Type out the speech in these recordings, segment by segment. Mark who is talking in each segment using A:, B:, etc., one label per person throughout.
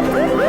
A: Woo!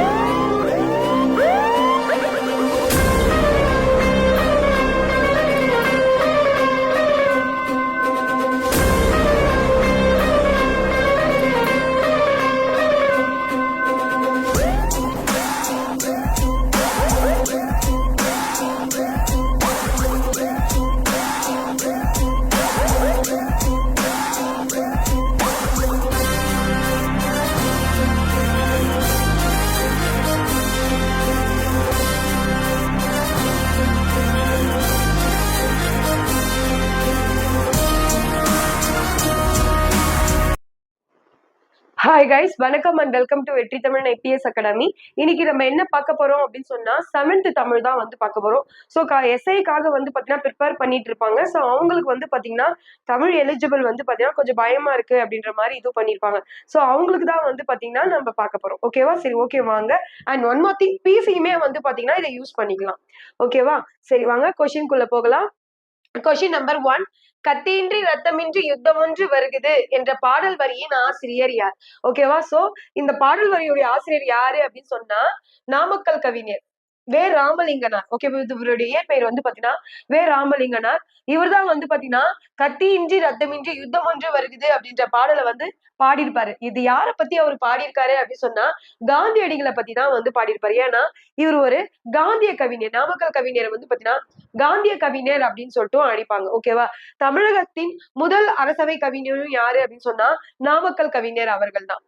A: Hi guys வணக்கம் and welcome to Vetri Tamil IPS academy. இன்னைக்கு நம்ம என்ன பார்க்க போறோம் அப்படின்னு சொன்னா செவன்த் தமிழ் தான் வந்து பார்க்க போறோம். ஸோ எஸ்ஐக்காக வந்து பார்த்தீங்கன்னா ப்ரிப்பேர் பண்ணிட்டு இருப்பாங்க. ஸோ அவங்களுக்கு வந்து பார்த்தீங்கன்னா தமிழ் எலிஜிபிள் வந்து பார்த்தீங்கன்னா கொஞ்சம் பயமா இருக்கு அப்படின்ற மாதிரி இது பண்ணியிருப்பாங்க ஸோ அவங்களுக்கு தான் வந்து பார்த்தீங்கன்னா நம்ம பார்க்க போறோம். ஓகேவா சரி ஓகே வாங்க. அண்ட் ஒன் மோர் திங் பிசியுமே வந்து பார்த்தீங்கன்னா இதை யூஸ் பண்ணிக்கலாம். ஓகேவா சரி வாங்க. கொஷின்குள்ள போகலாம். கொஷின் நம்பர் ஒன் கத்தியின்றி ரத்தமின்றி யுத்தம் ஒன்று வருகுது என்ற பாடல் வரியின் ஆசிரியர் யார்? ஓகேவா சோ இந்த பாடல் வரியுடைய ஆசிரியர் யாரு அப்படின்னு சொன்னா நாமக்கல் கவிஞர். வே ராமலிங்கனார். ஓகே இவருடைய இயற்பெயர் வந்து பாத்தீங்கன்னா வே ராமலிங்கனார். இவர் தான் வந்து பாத்தீங்கன்னா கத்தியின்றி ரத்தமின்றி யுத்தம் ஒன்று வருகுது அப்படின்ற பாடலை வந்து பாடியிருப்பாரு. இது யார பத்தி அவர் பாடியிருக்காரு அப்படின்னு சொன்னா காந்தியடிகளை பத்தி தான் வந்து பாடியிருப்பாரு. ஏன்னா இவர் ஒரு காந்திய கவிஞர் நாமக்கல் கவிஞர் வந்து பாத்தீங்கன்னா காந்திய கவிஞர் அப்படின்னு சொல்லிட்டு அழைப்பாங்க. ஓகேவா தமிழகத்தின் முதல் அரசவை கவிஞரும் யாரு அப்படின்னு சொன்னா நாமக்கல் கவிஞர் அவர்கள் தான்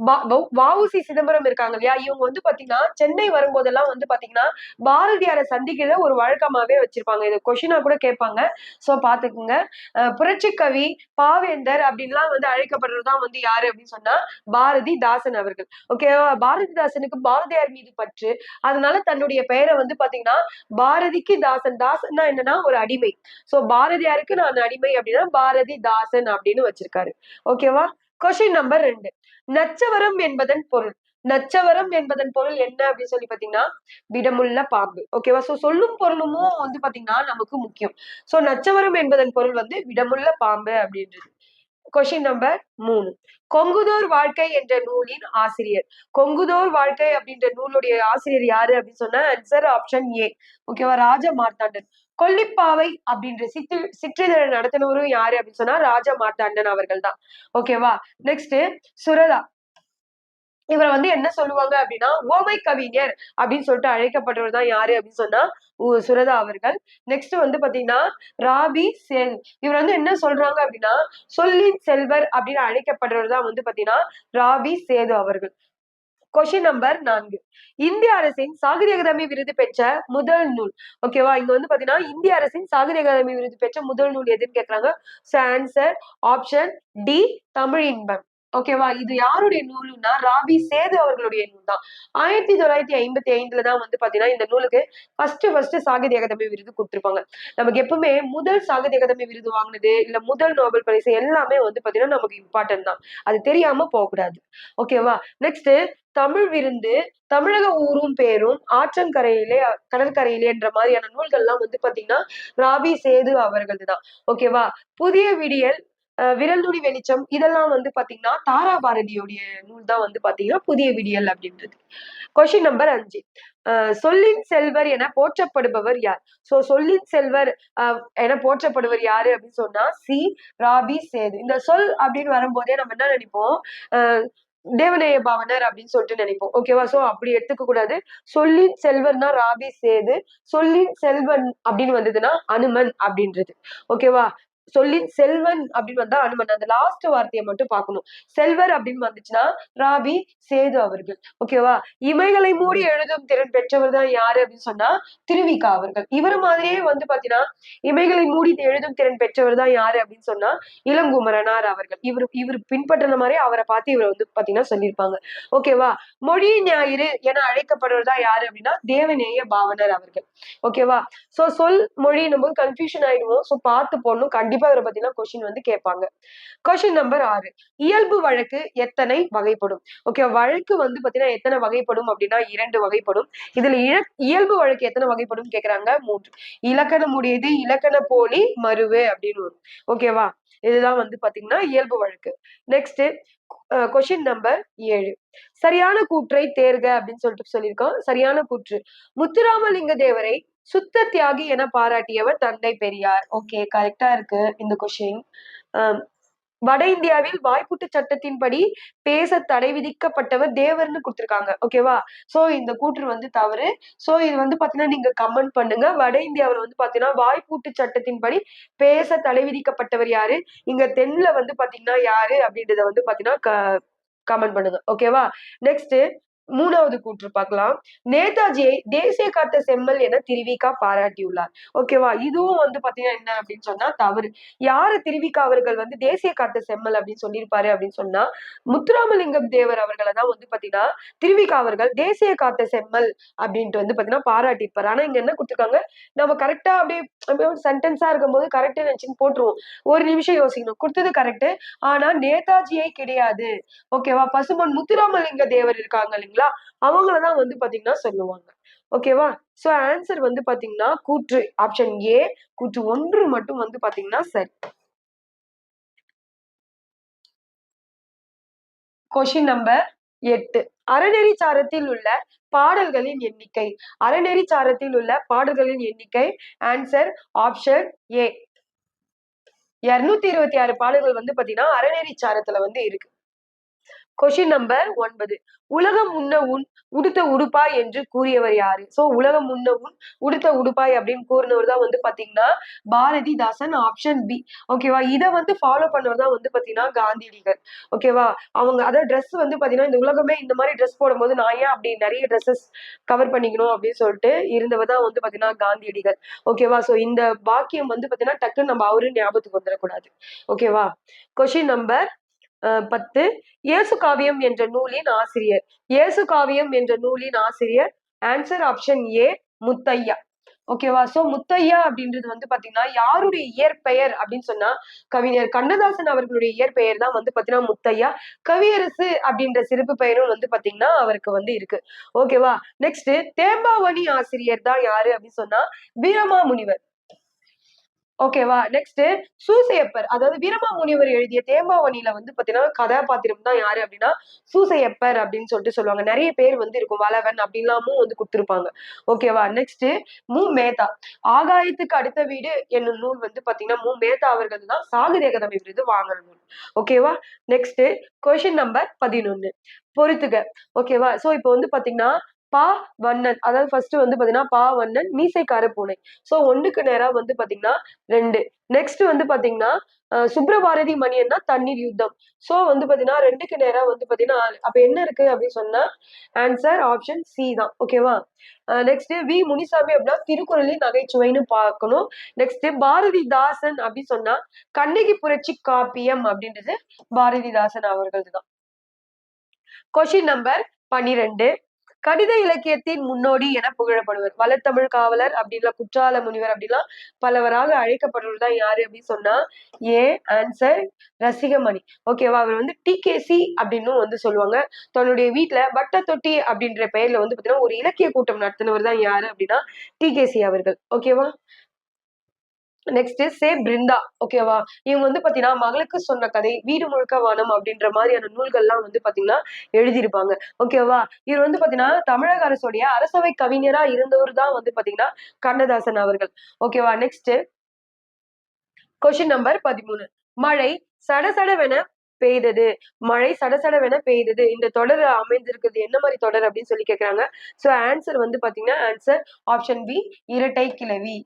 A: வஉசி சிதம்பரம் இருக்காங்க இல்லையா? இவங்க வந்து பாத்தீங்கன்னா சென்னை வரும்போதெல்லாம் வந்து பாத்தீங்கன்னா பாரதியாரை சந்திக்கிறத ஒரு வழக்கமாவே வச்சிருப்பாங்க. இது கொஷினா கூட கேட்பாங்க. சோ பாத்துக்குங்க. புரட்சி கவி பாவேந்தர் அப்படின்லாம் வந்து அழைக்கப்படுறதுதான் வந்து யாரு அப்படின்னு சொன்னா பாரதி தாசன் அவர்கள். ஓகேவா பாரதிதாசனுக்கு பாரதியார் மீது பற்று. அதனால தன்னுடைய பெயரை வந்து பாத்தீங்கன்னா பாரதிக்கு தாசன். தாசன்னா என்னன்னா ஒரு அடிமை. சோ பாரதியாருக்கு நான் அடிமை அப்படின்னா பாரதி தாசன் அப்படின்னு வச்சிருக்காரு. ஓகேவா கொஷின் நம்பர் ரெண்டு. நச்சவரம் என்பதன் பொருள். நச்சவரம் என்பதன் பொருள் என்ன அப்படின்னு சொல்லி பாத்தீங்கன்னா விடமுள்ள பாம்பு. ஓகேவா சோ சொல்லும் பொருளுமும் வந்து பாத்தீங்கன்னா நமக்கு முக்கியம். சோ நச்சவரம் என்பதன் பொருள் வந்து விடமுள்ள பாம்பு அப்படின்றது. கொஸ்டின் நம்பர் மூணு. கொங்குதோர் வாழ்க்கை என்ற நூலின் ஆசிரியர். கொங்குதோர் வாழ்க்கை அப்படின்ற நூலுடைய ஆசிரியர் யாரு அப்படின்னு சொன்னா ஆன்சர் ஆப்ஷன் ஏ ஓகேவா ராஜ மார்த்தாண்டன். கொல்லிப்பாவை அப்படின்ற சிற்று சிற்றிதழை நடத்தினவரும் யாரு அப்படின்னு சொன்னா ராஜா மார்த்தாண்டன் அவர்கள் தான் ஓகேவா நெக்ஸ்ட் சுரதா. இவரை வந்து என்ன சொல்லுவாங்க அப்படின்னா ஓமை கவிஞர் அப்படின்னு சொல்லிட்டு அழைக்கப்படுறவர் தான் யாரு அப்படின்னு சொன்னா சுரதா அவர்கள். நெக்ஸ்ட் வந்து பாத்தீங்கன்னா ராபி செல். இவர் வந்து என்ன சொல்றாங்க அப்படின்னா சொல்லின் செல்வர் அப்படின்னு அழைக்கப்படுறவர் தான் வந்து பாத்தீங்கன்னா ராபி சேது அவர்கள். கொஷின் நம்பர் நான்கு. இந்திய அரசின் சாகித்ய அகாதமி விருது பெற்ற முதல் நூல். ஓகேவா இங்க வந்து பாத்தீங்கன்னா இந்திய அரசின் சாகித்ய அகாதமி விருது பெற்ற முதல் நூல் எதுன்னு கேக்குறாங்க? Answer option D Tamil Inbam. ஓகேவா இது யாருடைய நூலுன்னா ராபி சேது அவர்களுடைய நூல் தான் ஆயிரத்தி தொள்ளாயிரத்தி ஐம்பத்தி ஐந்துல தான் வந்து பாத்தீங்கன்னா இந்த நூலுக்கு ஃபர்ஸ்ட் ஃபர்ஸ்ட் சாகித்ய அகாதமி விருது கொடுத்துருப்பாங்க. நமக்கு எப்பவுமே முதல் சாகித்ய அகாதமி விருது வாங்கினது இல்ல முதல் நோபல் பரிசு எல்லாமே வந்து பாத்தீங்கன்னா நமக்கு இம்பார்ட்டன்ட் தான். அது தெரியாம போகக்கூடாது. ஓகேவா நெக்ஸ்ட் தமிழ் விருந்து தமிழக ஊரும் பேரும் ஆற்றங்கரையிலே கடற்கரையிலே என்ற மாதிரியான நூல்கள்லாம் வந்து பாத்தீங்கன்னா ராபி சேது அவர்களது தான் ஓகேவா புதிய விடியல் விரல் நுடி வெளிச்சம் இதெல்லாம் வந்து பாத்தீங்கன்னா தாரா பாரதியோடைய நூல் தான் வந்து பாத்தீங்கன்னா புதிய விடியல் அப்படின்றது. கொஸ்டின் நம்பர் அஞ்சு. சொல்லின் செல்வர் என போற்றப்படுபவர் யார்? சோ சொல்லின் செல்வர் என போற்றப்படுவர் யாரு அப்படின்னு சொன்னா சி. ராபி சேது. இந்த சொல் அப்படின்னு வரும்போதே நம்ம என்ன நினைப்போம்? தேவநேய பாவனர் அப்படின்னு சொல்லிட்டு நினைப்போம். ஓகேவா சோ அப்படி எடுத்துக்க கூடாது. சொல்லின் செல்வன்னா ராபி சேது. சொல்லின் செல்வன் அப்படின்னு வந்ததுன்னா அனுமன் அப்படின்றது. ஓகேவா சொல்லி செல்வன் அப்படின்னு வந்தா அனுமன். அந்த லாஸ்ட் வார்த்தையை மட்டும் பார்க்கணும். செல்வர் அப்படின்னு வந்துச்சுன்னா ராபி சேது அவர்கள். ஓகேவா இமைகளை மூடி எழுதும் திறன் பெற்றவர் தான் யாரு அப்படின்னு சொன்னா திருவிகா அவர்கள். இவர் மாதிரியே வந்து பாத்தீங்கன்னா இமைகளை மூடி எழுதும் திறன் பெற்றவர் தான் யாரு அப்படின்னு சொன்னா இளங்குமரனார் அவர்கள். இவர் இவர் பின்பற்றின மாதிரி அவரை பார்த்து இவர் வந்து பாத்தீங்கன்னா சொல்லியிருப்பாங்க. ஓகேவா மொழி ஞாயிறு என அழைக்கப்படுவர் தான் யாரு அப்படின்னா தேவநேய பாவனர் அவர்கள். ஓகேவா சோ சொல் மொழி நம்ம கன்ஃபியூஷன் ஆயிடுவோம். சோ பார்த்து போடணும். கண்டிப்பா கண்டிப்பா இவரை பத்தின கொஸ்டின் வந்து கேட்பாங்க. கொஸ்டின் நம்பர் ஆறு. இயல்பு வழக்கு எத்தனை வகைப்படும்? ஓகே வழக்கு வந்து பாத்தீங்கன்னா எத்தனை வகைப்படும் அப்படின்னா இரண்டு வகைப்படும். இதுல இழ இயல்பு வழக்கு எத்தனை வகைப்படும் கேக்குறாங்க? மூன்று. இலக்கணம் உடையது இலக்கண போலி மருவு அப்படின்னு வரும். ஓகேவா இதுதான் வந்து பாத்தீங்கன்னா இயல்பு வழக்கு. நெக்ஸ்ட் கொஷின் நம்பர் ஏழு. சரியான கூற்றை தேர்க அப்படின்னு சொல்லிட்டு சொல்லியிருக்கோம். சரியான கூற்று. முத்துராமலிங்க தேவரை சுத்த தியாகி என பாராட்டியவர் தந்தை பெரியார். ஓகே கரெக்டா இருக்கு இந்த கொஷின் வட இந்தியாவில் வாய்ப்புட்டு சட்டத்தின்படி பேச தடை விதிக்கப்பட்டவர் தேவர்னு கொடுத்துருக்காங்க. ஓகேவா சோ இந்த கூற்று வந்து தவறு. சோ இது வந்து பாத்தீங்கன்னா நீங்க கமெண்ட் பண்ணுங்க. வட இந்தியாவில் வந்து பாத்தீங்கன்னா வாய்ப்பூட்டு சட்டத்தின்படி பேச தடை விதிக்கப்பட்டவர் யாரு? இங்க தென்ல வந்து பாத்தீங்கன்னா யாரு அப்படின்றத வந்து பாத்தீங்கன்னா கமெண்ட் பண்ணுங்க. ஓகேவா நெக்ஸ்ட் மூணாவது கூற்று பார்க்கலாம். நேதாஜியை தேசிய காத்த செம்மல் என திருவிக்கா பாராட்டியுள்ளார். ஓகேவா இதுவும் வந்து பாத்தீங்கன்னா என்ன அப்படின்னு சொன்னா தவறு. யாரு திருவிக்கா அவர்கள் வந்து தேசிய காத்த செம்மல் அப்படின்னு சொல்லியிருப்பாரு அப்படின்னு சொன்னா முத்துராமலிங்கம் தேவர் அவர்களை தான் வந்து பாத்தீங்கன்னா திருவிக்கா அவர்கள் தேசிய காத்த செம்மல் அப்படின்ட்டு வந்து பாத்தீங்கன்னா பாராட்டியிருப்பாரு. ஆனா இங்க என்ன கொடுத்துருக்காங்க? நம்ம கரெக்டா அப்படியே அப்படியே சென்டென்ஸா இருக்கும் போது கரெக்டா நினைச்சுன்னு போட்டுருவோம். ஒரு நிமிஷம் யோசிக்கணும். கொடுத்தது கரெக்ட் ஆனா நேதாஜியே கிடையாது. ஓகேவா பசுமன் முத்துராமலிங்க தேவர் இருக்காங்க இல்லைங்களா? அவங்களதான் வந்து பாத்தீங்கன்னா சொல்லுவாங்க. ஓகேவா சோ ஆன்சர் வந்து பாத்தீங்கன்னா கூற்று. ஆப்ஷன் ஏ கூற்று ஒன்று மட்டும் வந்து பாத்தீங்கன்னா சரி. கொஷின் நம்பர் எட்டு. அறநெறி சாரத்தில் உள்ள பாடல்களின் எண்ணிக்கை. அறநெறி சாரத்தில் உள்ள பாடல்களின் எண்ணிக்கை. ஆன்சர் ஆப்ஷன் ஏ இருநூத்தி இருபத்தி ஆறு பாடல்கள் வந்து பாத்தீங்கன்னா அறநெறி சாரத்துல வந்து இருக்கு. கொஷின் நம்பர் ஒன்பது. உலகம் உன்ன உன் உடுத்த உடுப்பாய் என்று கூறியவர் யாரு? சோ உலகம் உன்ன உன் உடுத்த உடுப்பாய் அப்படின்னு கூறினவர் தான் வந்து பாத்தீங்கன்னா பாரதிதாசன் ஆப்ஷன் பி ஓகேவா இதை வந்து ஃபாலோ பண்ணவர் தான் வந்து பாத்தீங்கன்னா காந்தியடிகள். ஓகேவா அவங்க அதாவது ட்ரெஸ் வந்து பாத்தீங்கன்னா இந்த உலகமே இந்த மாதிரி ட்ரெஸ் போடும்போது நான் ஏன் அப்படி நிறைய ட்ரெஸ்ஸஸ் கவர் பண்ணிக்கணும் அப்படின்னு சொல்லிட்டு இருந்தவர் தான் வந்து பாத்தீங்கன்னா காந்தியடிகள். ஓகேவா சோ இந்த வாக்கியம் வந்து பாத்தீங்கன்னா டக்குன்னு நம்ம அவரு ஞாபகத்துக்கு வந்துடக்கூடாது. ஓகேவா கொஷின் நம்பர் பத்து. இயேசு காவியம் என்ற நூலின் ஆசிரியர். இயேசு காவியம் என்ற நூலின் ஆசிரியர். Answer option A Muthaiah. ஓகேவா சோ முத்தையா அப்படின்றது வந்து பாத்தீங்கன்னா யாருடைய இயற்பெயர் அப்படின்னு சொன்னா கவிஞர் கண்ணதாசன் அவர்களுடைய இயற்பெயர் தான் வந்து பாத்தீங்கன்னா முத்தையா. கவியரசு அப்படின்ற சிறப்பு பெயரும் வந்து பாத்தீங்கன்னா அவருக்கு வந்து இருக்கு. ஓகேவா நெக்ஸ்ட் தேம்பாவணி ஆசிரியர் தான் யாரு அப்படின்னு சொன்னா வீரமா முனிவர் ஓகேவா நெக்ஸ்ட் சூசையப்பர் அதாவது வீரமா முனிவர் எழுதிய தேம்பாவணியில வந்து பாத்தீங்கன்னா கதாபாத்திரம் தான் யாரு அப்படின்னா சூசையப்பர் அப்படின்னு சொல்லிட்டு சொல்லுவாங்க. நிறைய பேர் வந்து இருக்கும் வளவன் அப்படின்லாமும் வந்து கொடுத்துருப்பாங்க. ஓகேவா நெக்ஸ்ட் மு. மேத்தா ஆகாயத்துக்கு அடுத்த வீடு என்னும் நூல் வந்து பாத்தீங்கன்னா மு. மேத்தா அவர்கள் தான் சாகுதே கதமை விருது வாங்கின நூல். ஓகேவா நெக்ஸ்ட் கொஸ்டின் நம்பர் பதினொன்னு. பொறுத்துக. ஓகேவா சோ இப்போ வந்து பாத்தீங்கன்னா பா வண்ணன். அதாவது ஃபர்ஸ்ட் வந்து பாத்தீங்கன்னா பா வண்ணன் மீசைக்கார பூனை. சோ ஒண்ணுக்கு நேரா வந்து பாத்தீங்கன்னா ரெண்டு. நெக்ஸ்ட் வந்து பாத்தீங்கன்னா சுப்ரபாரதி மணியன்னா தண்ணீர் யுத்தம். சோ வந்து பாத்தீங்கன்னா ரெண்டுக்கு நேரா வந்து பாத்தீங்கன்னா அப்ப என்ன இருக்கு அப்படின்னு சொன்னா ஆன்சர் ஆப்ஷன் சி தான். ஓகேவா நெக்ஸ்ட் வி முனிசாமி அப்படின்னா திருக்குறளின் நகைச்சுவைன்னு பார்க்கணும். நெக்ஸ்ட் பாரதிதாசன் அப்படின்னு சொன்னா கண்ணகி புரட்சி காப்பியம் அப்படின்றது பாரதிதாசன் அவர்களது தான். கொஷின் நம்பர் பன்னிரெண்டு. கடித இலக்கியத்தின் முன்னோடி என புகழப்படுவர். வளர்த்தமிழ் காவலர் அப்படின்னா குற்றால முனிவர் அப்படிலாம் பலவராக அழைக்கப்படுவர் தான் யாரு அப்படின்னு சொன்னா ஏ ஆன்சர் ரசிகமணி. ஓகேவா அவர் வந்து டிகேசி அப்படின்னு வந்து சொல்லுவாங்க. தன்னுடைய வீட்டுல வட்ட தொட்டி அப்படின்ற பெயர்ல வந்து பாத்தீங்கன்னா ஒரு இலக்கிய கூட்டம் நடத்தினவர் தான் யாரு அப்படின்னா டிகேசி அவர்கள். ஓகேவா நெக்ஸ்ட் சே பிருந்தா ஓகேவா இவங்க வந்து பாத்தீங்கன்னா மகளுக்கு சொன்ன கதை வீடு முழுக்க வானம் அப்படின்ற மாதிரியான நூல்கள்லாம் வந்து பாத்தீங்கன்னா எழுதியிருப்பாங்க. ஓகேவா இவர் வந்து பாத்தீங்கன்னா தமிழக அரசுடைய அரசவை கவிஞரா இருந்தவர் தான் வந்து பாத்தீங்கன்னா கண்ணதாசன் அவர்கள். ஓகேவா நெக்ஸ்ட் கொஸ்டின் நம்பர் பதிமூணு. மழை சடசடவென பெய்தது. மழை சடசடவென பெய்தது. இந்த தொடர் அமைந்திருக்கிறது. என்ன மாதிரி தொடர் அப்படின்னு சொல்லி கேட்குறாங்க ஸோ ஆன்சர் வந்து பாத்தீங்கன்னா ஆன்சர் ஆப்ஷன் பி இரட்டை கிளவி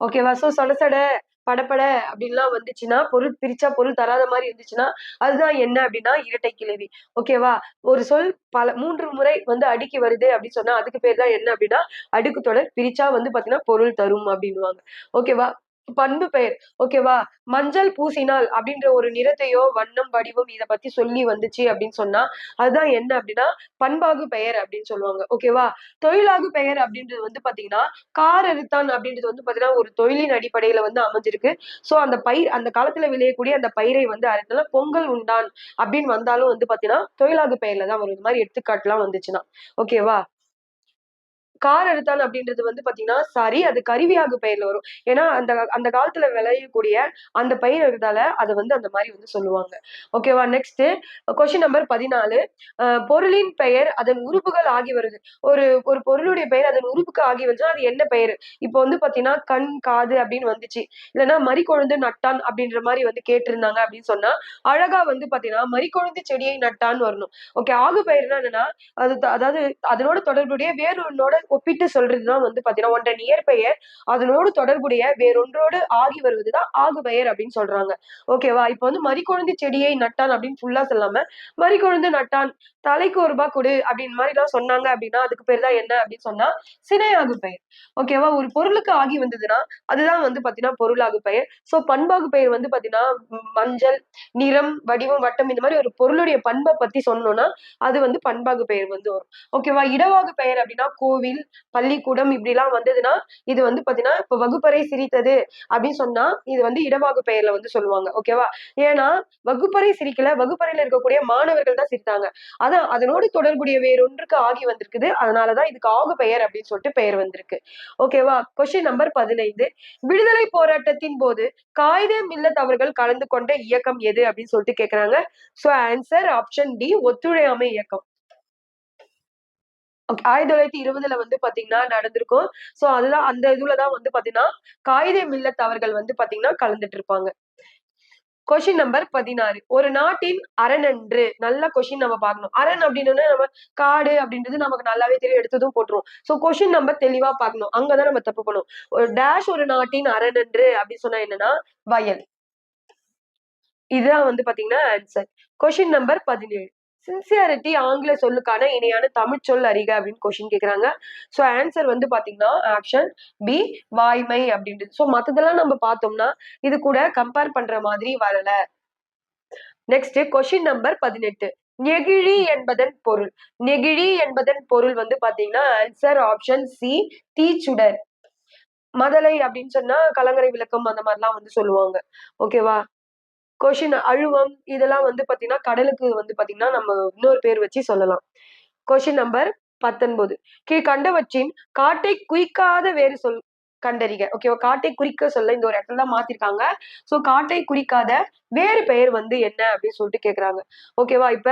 A: ஓகேவா சோ சொட சொட படப்பட அப்படின்லாம் வந்துச்சுன்னா பொருள் பிரிச்சா பொருள் தராத மாதிரி இருந்துச்சுன்னா அதுதான் என்ன அப்படின்னா இரட்டை கிளவி ஓகேவா ஒரு சொல் பல மூன்று முறை வந்து அடுக்கி வருது அப்படின்னு சொன்னா அதுக்கு பேர் தான் என்ன அப்படின்னா அடுக்கு தொடர் பிரிச்சா வந்து பாத்தீங்கன்னா பொருள் தரும் அப்படின்னுவாங்க. ஓகேவா பண்பு பெயர். ஓகேவா மஞ்சள் பூசினால் அப்படின்ற ஒரு நிறத்தையோ வண்ணம் வடிவம் இதை பத்தி சொல்லி வந்துச்சு அப்படின்னு சொன்னா அதுதான் என்ன அப்படின்னா பண்பாகு பெயர் அப்படின்னு சொல்லுவாங்க. ஓகேவா தொழிலாகு பெயர் அப்படின்றது வந்து பாத்தீங்கன்னா கார் அறுத்தான் அப்படின்றது வந்து பாத்தீங்கன்னா ஒரு தொழிலின் அடிப்படையில வந்து அமைஞ்சிருக்கு. சோ அந்த பயிர் அந்த காலத்துல விளையக்கூடிய அந்த பயிரை வந்து அறுத்தல பொங்கல் உண்டான் அப்படின்னு வந்தாலும் வந்து பாத்தீங்கன்னா தொழிலாகு பெயர்ல தான் வரும். இந்த மாதிரி எடுத்துக்காட்டுலாம் வந்துச்சுன்னா. ஓகேவா கார் அறுத்தான் அப்படின்றது வந்து பாத்தீங்கன்னா சாரி அது கருவியாகு பெயர்ல வரும். ஏன்னா அந்த அந்த காலத்துல விளையக்கூடிய அந்த பயிர் இருந்தால அதை வந்து அந்த மாதிரி வந்து சொல்லுவாங்க. ஓகேவா நெக்ஸ்ட் கொஸ்டின் நம்பர் பதினாலு. பொருளின் பெயர் அதன் உறுப்புகள் ஆகி வருது. ஒரு ஒரு பொருளுடைய பெயர் அதன் உறுப்புக்கு ஆகி வந்துச்சுன்னா அது என்ன பெயர்? இப்போ வந்து பாத்தீங்கன்னா கண் காது அப்படின்னு வந்துச்சு. இல்லைன்னா மறிக்கொழுந்து நட்டான் அப்படின்ற மாதிரி வந்து கேட்டிருந்தாங்க அப்படின்னு சொன்னா அழகா வந்து பாத்தீங்கன்னா மறிக்கொழுந்து செடியை நட்டான்னு வரணும். ஓகே ஆகு பெயர்னா என்னன்னா அது த- அதாவது அதனோட தொடர்புடைய வேறொன்னோட ஒப்பிட்டு சொல்றதுதான் வந்து பாத்தீங்கன்னா ஒன்றன் இயற்பெயர் அதனோடு தொடர்புடைய வேறொன்றோடு ஆகி வருவதுதான் ஆகு பெயர் அப்படின்னு சொல்றாங்க. ஓகேவா இப்போ வந்து மறிக்குழந்தை செடியை நட்டான் அப்படின்னு ஃபுல்லா சொல்லாம மறிக்கொழுந்து நட்டான் தலைக்கு ஒரு ரூபாய் கொடு அப்படின்னு மாதிரி எல்லாம் சொன்னாங்க அப்படின்னா அதுக்கு பேர் தான் என்ன அப்படின்னு சொன்னா சினையாகு பெயர். ஓகேவா ஒரு பொருளுக்கு ஆகி வந்ததுன்னா அதுதான் வந்து பாத்தீங்கன்னா பொருளாகு பெயர். சோ பண்பாகு பெயர் வந்து பாத்தீங்கன்னா மஞ்சள் நிறம் வடிவம் வட்டம் இந்த மாதிரி ஒரு பொருளுடைய பண்பை பத்தி சொன்னோம்னா அது வந்து பண்பாகு பெயர் வந்து வரும். ஓகேவா இடவாகு பெயர் அப்படின்னா கோவில் பள்ளிக்கூடம் இப்படி எல்லாம் வந்ததுன்னா இது வந்து பாத்தீங்கன்னா இப்ப வகுப்பறை சிரித்தது அப்படின்னு சொன்னா இது வந்து இடவாகு பெயர்ல வந்து சொல்லுவாங்க ஓகேவா ஏன்னா வகுப்பறை சிரிக்கல வகுப்பறையில இருக்கக்கூடிய மாணவர்கள் தான் சிரித்தாங்க. அதான் அதனோடு தொடர்புடைய வேறொன்றுக்கு ஆகி வந்திருக்குது அதனாலதான் இதுக்கு ஆகு பெயர் அப்படின்னு சொல்லிட்டு பெயர் வந்திருக்கு. ஓகேவா கொஸ்டின் நம்பர் பதினைந்து. விடுதலை போராட்டத்தின் போது காகித மில்லத் அவர்கள் கலந்து கொண்ட இயக்கம் எது அப்படின்னு சொல்லிட்டு கேக்குறாங்க. ஸோ ஆன்சர் ஆப்ஷன் டி ஒத்துழையாமை இயக்கம். ஓகே ஆயிரத்தி தொள்ளாயிரத்தி இருபதுல வந்து பாத்தீங்கன்னா நடந்திருக்கும். சோ அதுதான் அந்த இதுலதான் வந்து பாத்தீங்கன்னா காயிதே மில்லத் அவர்கள் வந்து பாத்தீங்கன்னா கலந்துட்டு இருப்பாங்க. கொஷின் நம்பர் பதினாறு. ஒரு நாட்டின் அரண் என்று நல்ல கொஷின் நம்ம பார்க்கணும். அரண் அப்படின்னு நம்ம காடு அப்படின்றது நமக்கு நல்லாவே தெரியும் எடுத்ததும் போட்டுரும் சோ கொஷின் நம்ம தெளிவா பார்க்கணும். அங்கதான் நம்ம தப்பு பண்ணும் ஒரு டேஷ் ஒரு நாட்டின் அரண் என்று அப்படின்னு சொன்னா என்னன்னா வயல். இதுதான் வந்து பாத்தீங்கன்னா ஆன்சர் கொஷின் நம்பர் பதினேழு. சின்சியாரிட்டி ஆங்கில சொல்லுக்கான இணையான தமிழ் சொல் அறிக அப்படின்னு கொஷின் கேட்குறாங்க ஸோ ஆன்சர் வந்து பார்த்தீங்கன்னா ஆப்ஷன் பி வாய்மை அப்படின்றது. ஸோ மற்றதெல்லாம் நம்ம பார்த்தோம்னா இது கூட கம்பேர் பண்ற மாதிரி வரல. நெக்ஸ்ட் கொஷின் நம்பர் பதினெட்டு. நெகிழி என்பதன் பொருள். நெகிழி என்பதன் பொருள் வந்து பாத்தீங்கன்னா ஆன்சர் ஆப்ஷன் சி தீச்சுடர். மதலை அப்படின்னு சொன்னா கலங்கரை விளக்கம் அந்த மாதிரிலாம் வந்து சொல்லுவாங்க. ஓகேவா கொஷின் அழுவம் இதெல்லாம் வந்து பாத்தீங்கன்னா கடலுக்கு வந்து பாத்தீங்கன்னா நம்ம இன்னொரு பேர் வச்சு சொல்லலாம். கொஷின் நம்பர் பத்தொன்பது. கீழ் கண்டவற்றின் காட்டை குறிக்காத வேறு சொல் கண்டறிக. ஓகேவா காட்டை குறிக்க சொல்ல இந்த ஒரு இடத்துல தான் மாத்திருக்காங்க. சோ காட்டை குறிக்காத வேறு பெயர் வந்து என்ன? அப்படின்னு சொல்லிட்டு கேக்குறாங்க. ஓகேவா இப்ப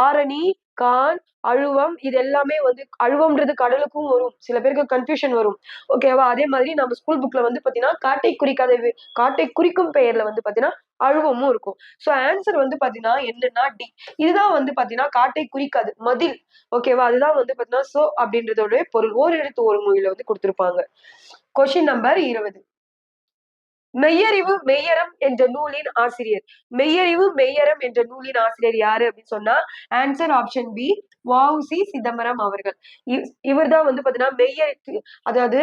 A: ஆரணி கான் அழுவம் இது எல்லாமே வந்து அழுவம்ன்றது கடலுக்கும் வரும். சில பேருக்கு கன்ஃபியூஷன் வரும். ஓகேவா அதே மாதிரி நம்ம ஸ்கூல் புக்ல வந்து பாத்தீங்கன்னா காட்டை குறிக்காத காட்டை குறிக்கும் பெயர்ல வந்து பாத்தீங்கன்னா அழுவமும் இருக்கும். ஸோ ஆன்சர் வந்து பாத்தீங்கன்னா என்னன்னா டி. இதுதான் வந்து பாத்தீங்கன்னா காட்டை குறிக்காது. மதில். ஓகேவா அதுதான் வந்து பாத்தீங்கன்னா சோ அப்படின்றதோட பொருள். ஓரெழுத்து ஒரு மொழியில வந்து கொடுத்துருப்பாங்க. கொஷின் நம்பர் இருபது. மெய்யறிவு மெய்யரம் என்ற நூலின் ஆசிரியர். மெய்யறிவு மெய்யரம் என்ற நூலின் ஆசிரியர் யாரு அப்படின்னு சொன்னா answer option B VOC Chidambaram அவர்கள். இவர் தான் வந்து பாத்தீங்கன்னா மெய்யறிவு அதாவது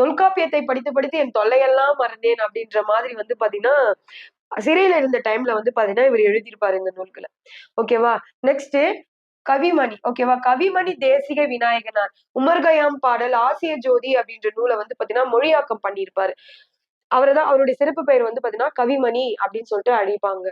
A: தொல்காப்பியத்தை படித்து படித்து என் தொல்லையெல்லாம் மறந்தேன் அப்படின்ற மாதிரி வந்து பாத்தீங்கன்னா சிறையில இருந்த டைம்ல வந்து பாத்தீங்கன்னா இவர் எழுதியிருப்பாரு இந்த நூல்களை. ஓகேவா நெக்ஸ்ட் கவிமணி. ஓகேவா கவிமணி தேசிக விநாயகனார். உமர்கயாம் பாடல் ஆசிய ஜோதி அப்படின்ற நூலை வந்து பாத்தீங்கன்னா மொழியாக்கம் பண்ணியிருப்பாரு. அவர்தான் அவருடைய சிறப்பு பெயர் வந்து பாத்தீங்கன்னா கவிமணி அப்படின்னு சொல்லிட்டு அழைப்பாங்க.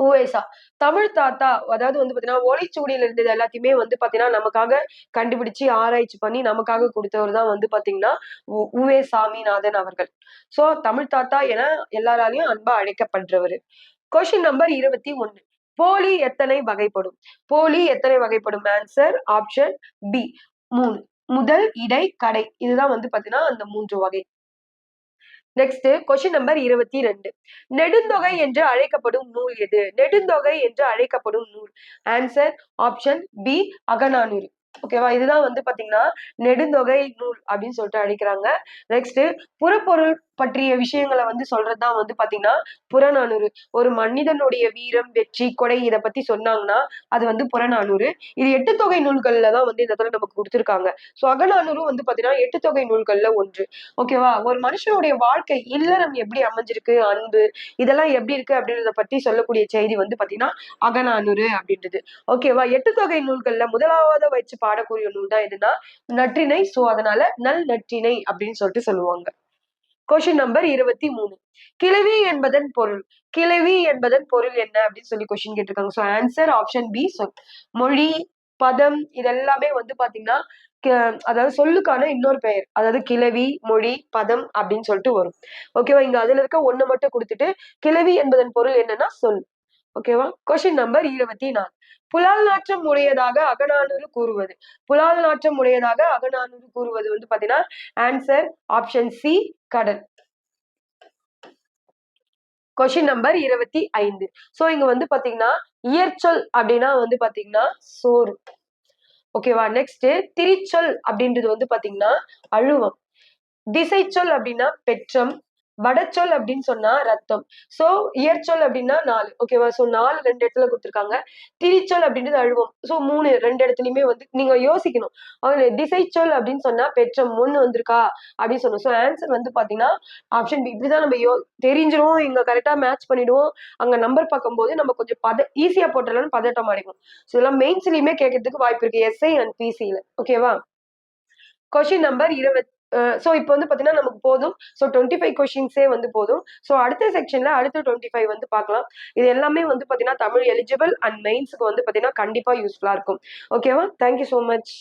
A: உவேசா தமிழ் தாத்தா அதாவது வந்து பாத்தீங்கன்னா ஓலைச்சுவடியில இருந்தது எல்லாத்தையுமே வந்து பாத்தீங்கன்னா நமக்காக கண்டுபிடிச்சு ஆராய்ச்சி பண்ணி நமக்காக கொடுத்தவர் தான் வந்து பாத்தீங்கன்னா உ- உவே சாமிநாதன் அவர்கள். சோ தமிழ் தாத்தா என எல்லாராலையும் அன்பா அழைக்கப்படுறவர். கொஸ்டின் நம்பர் இருபத்தி ஒண்ணு போலி எத்தனை வகைப்படும்? போலி எத்தனை வகைப்படும்? ஆன்சர் ஆப்ஷன் பி மூணு. முதல் இடை கடை. இதுதான் வந்து பாத்தீங்கன்னா அந்த மூன்று வகை. நெக்ஸ்ட் கொஸ்டின் நம்பர் இருபத்தி ரெண்டு. நெடுந்தொகை என்று அழைக்கப்படும் நூல் எது? நெடுந்தொகை என்று அழைக்கப்படும் நூல். Answer option B Akananuru. ஓகேவா இதுதான் வந்து பாத்தீங்கன்னா நெடுந்தொகை நூல் அப்படின்னு சொல்லிட்டு அழைக்கிறாங்க. நெக்ஸ்ட் புறப்பொருள் பற்றிய விஷயங்களை வந்து சொல்றதுதான் வந்து பாத்தீங்கன்னா புறநானூறு. ஒரு மனிதனுடைய வீரம் வெற்றி கொடை இதை பத்தி சொன்னாங்கன்னா அது வந்து புறநானூறு. இது எட்டு தொகை நூல்கள்ல தான் வந்து இந்த இடத்துல நமக்கு கொடுத்திருக்காங்க. ஸோ அகநானூறும் வந்து பாத்தீங்கன்னா எட்டு தொகை நூல்கள்ல ஒன்று. ஓகேவா ஒரு மனுஷனுடைய வாழ்க்கை இல்லறம் எப்படி அமைஞ்சிருக்கு? அன்பு இதெல்லாம் எப்படி இருக்கு அப்படின்றத பத்தி சொல்லக்கூடிய செய்தி வந்து பாத்தீங்கன்னா அகநானூறு அப்படின்றது. ஓகேவா எட்டு தொகை நூல்கள்ல முதலாவது வச்சு பாடக்கூடிய நூல் தான் எதுனா நற்றிணை. சோ அதனால நல் நற்றிணை அப்படின்னு சொல்லிட்டு சொல்லுவாங்க. கொஸ்டின் நம்பர் இருபத்தி மூணு. கிளவி என்பதன் பொருள். கிளவி என்பதன் பொருள் என்ன அப்படின்னு சொல்லி கொஸ்டின் கேட்டிருக்காங்க. சோ ஆன்சர் ஆப்ஷன் பி சொல். மொழி பதம் இதெல்லாமே வந்து பாத்தீங்கன்னா அதாவது சொல்லுக்கான இன்னொரு பெயர். அதாவது கிளவி மொழி பதம் அப்படின்னு சொல்லிட்டு வரும். ஓகேவா இங்க அதுல இருக்க ஒண்ணு மட்டும் கொடுத்துட்டு கிளவி என்பதன் பொருள் என்னன்னா சொல். ஓகேவா கொஸ்டின் நம்பர் இருபத்தி நாலு. புலால் நாற்றம் உடையதாக அகநானூறு கூறுவது. புலால் நாற்றம் உடையதாக அகநானூறு கூறுவது வந்து பாத்தீங்கன்னா ஆன்சர் ஆப்ஷன் சி கடல். கொஷின் நம்பர் இருபத்தி ஐந்து. சோ இங்க வந்து பாத்தீங்கன்னா இயற்சொல் அப்படின்னா வந்து பாத்தீங்கன்னா சோறு. ஓகேவா நெக்ஸ்ட் திரிச்சொல் அப்படின்றது வந்து பாத்தீங்கன்னா அழுவம். திசைச்சொல் அப்படின்னா பெற்றம். வடச்சொல் அப்படின்னு சொன்னா ரத்தம். சோ இயற்சொல் அப்படின்னா நாலு. ஓகேவா சோ நாலு ரெண்டு இடத்துல கொடுத்துருக்காங்க. திரிச்சொல் அப்படின்றது அழுவம். சோ மூணு ரெண்டு இடத்துலயுமே வந்து நீங்க யோசிக்கணும். அவங்க திசைச்சொல் அப்படின்னு சொன்னா பெற்றம் ஒண்ணு வந்திருக்கா அப்படின்னு சொன்னோம் சோ ஆன்சர் வந்து பாத்தீங்கன்னா ஆப்ஷன் பி இப்படிதான் நம்ம யோ தெரிஞ்சிடும் இங்க கரெக்டா மேட்ச் பண்ணிடுவோம். அங்க நம்பர் பார்க்கும்போது நம்ம கொஞ்சம் பத ஈஸியா போட்டுடலாம்னு பதட்டம் அடைக்கும் ஸோ இதெல்லாம் மெயின்ஸ்லயுமே கேட்கறதுக்கு வாய்ப்பு இருக்கு. எஸ்ஐ அண்ட் பிசியில ஓகேவா கொஸ்டின் நம்பர் இருபத்தி ஸோ இப்போ வந்து பார்த்தீங்கன்னா நமக்கு போதும். ஸோ டுவெண்ட்டி ஃபைவ் கொஷின்ஸே வந்து போதும். ஸோ அடுத்த செக்ஷன்ல அடுத்த டுவெண்ட்டி ஃபைவ் வந்து பார்க்கலாம் இது எல்லாமே வந்து பார்த்தீங்கன்னா தமிழ் எலிஜிபிள் அண்ட் மெயின்ஸுக்கு வந்து பார்த்தீங்கன்னா கண்டிப்பாக யூஸ்ஃபுல்லாக இருக்கும். ஓகேவா தேங்க்யூ ஸோ மச்